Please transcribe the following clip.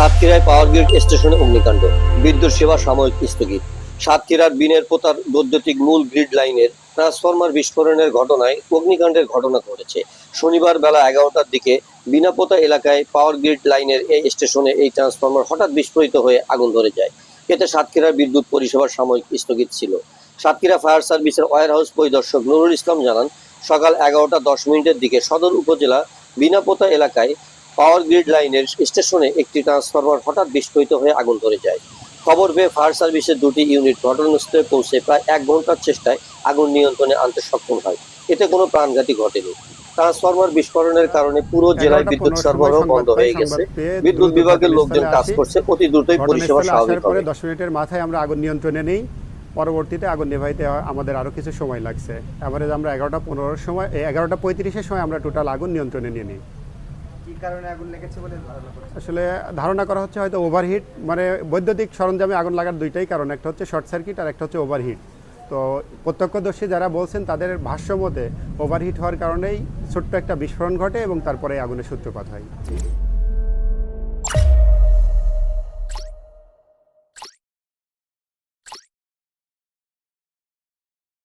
সাতক্ষীরায় power grid স্টেশনে অগ্নিকাণ্ড। বিদ্যুৎ সেবা সাময়িক স্থগিত। সাতক্ষীরার বিনের পোতার বৈদ্যুতিক মূল গ্রিড লাইনের ট্রান্সফরমার বিস্ফোরণের ঘটনায় অগ্নিকাণ্ডের ঘটনা ঘটেছে। শনিবার বেলা এগারোটার দিকে বিনাপোতা এলাকায় পাওয়ার গ্রিড লাইনের এই স্টেশনে এই ট্রান্সফরমার হঠাৎ বিস্ফোরিত হয়ে আগুন ধরে যায়। এতে সাতক্ষীরার বিদ্যুৎ পরিষেবা সাময়িক স্থগিত ছিল। সাতক্ষীরা ফায়ার সার্ভিসের ওয়ার হাউস পরিদর্শক নুরুল ইসলাম জানান, সকাল এগারোটা দশ মিনিটের দিকে সদর উপজেলা বিনাপোতা এলাকায় পাওয়ার গ্রিড লাইনের স্টেশনে একটি ট্রান্সফরমার হঠাৎ বিস্ফোরিত হয়ে আগুন ধরে যায়। খবর পেয়ে ফায়ার সার্ভিসের দুটি ইউনিট ঘটনাস্থলে পৌঁছে প্রায় এক ঘণ্টার চেষ্টায় আগুন নিয়ন্ত্রণে আনতে সক্ষম হয়। এতে কোনো প্রাণঘাতী ঘটেনি। ট্রান্সফরমার বিস্ফোরণের কারণে পুরো জেলায় বিদ্যুৎ সরবরাহ বন্ধ হয়ে গেছে। বিদ্যুৎ বিভাগের লোকজন কাজ করছে অতি দ্রুতই পরিষেবা স্বাভাবিক হবে। দশ মিনিটের মাথায় আমরা আগুন নিয়ন্ত্রণে নেই। পরবর্তীতে আগুন নেভাইতে আমাদের আরও কিছু সময় লাগছে। এভারেজ আমরা এগারোটা পনেরোর সময় এগারোটা পঁয়ত্রিশের সময় আমরা টোটাল আগুন নিয়ন্ত্রণে নিয়ে নিই। আসলে ধারণা করা হচ্ছে হয়তো ওভারহিট মানে বৈদ্যুতিক সরঞ্জামে আগুন লাগার দুইটাই কারণ। একটা হচ্ছে শর্ট সার্কিট আর একটা হচ্ছে ওভারহিট তো প্রত্যক্ষদর্শী যারা বলছেন, তাদের ভাষ্য মতে ওভারহিট হওয়ার কারণেই ছোট্ট একটা বিস্ফোরণ ঘটে এবং তারপরে আগুনের সূত্রপাত হয়।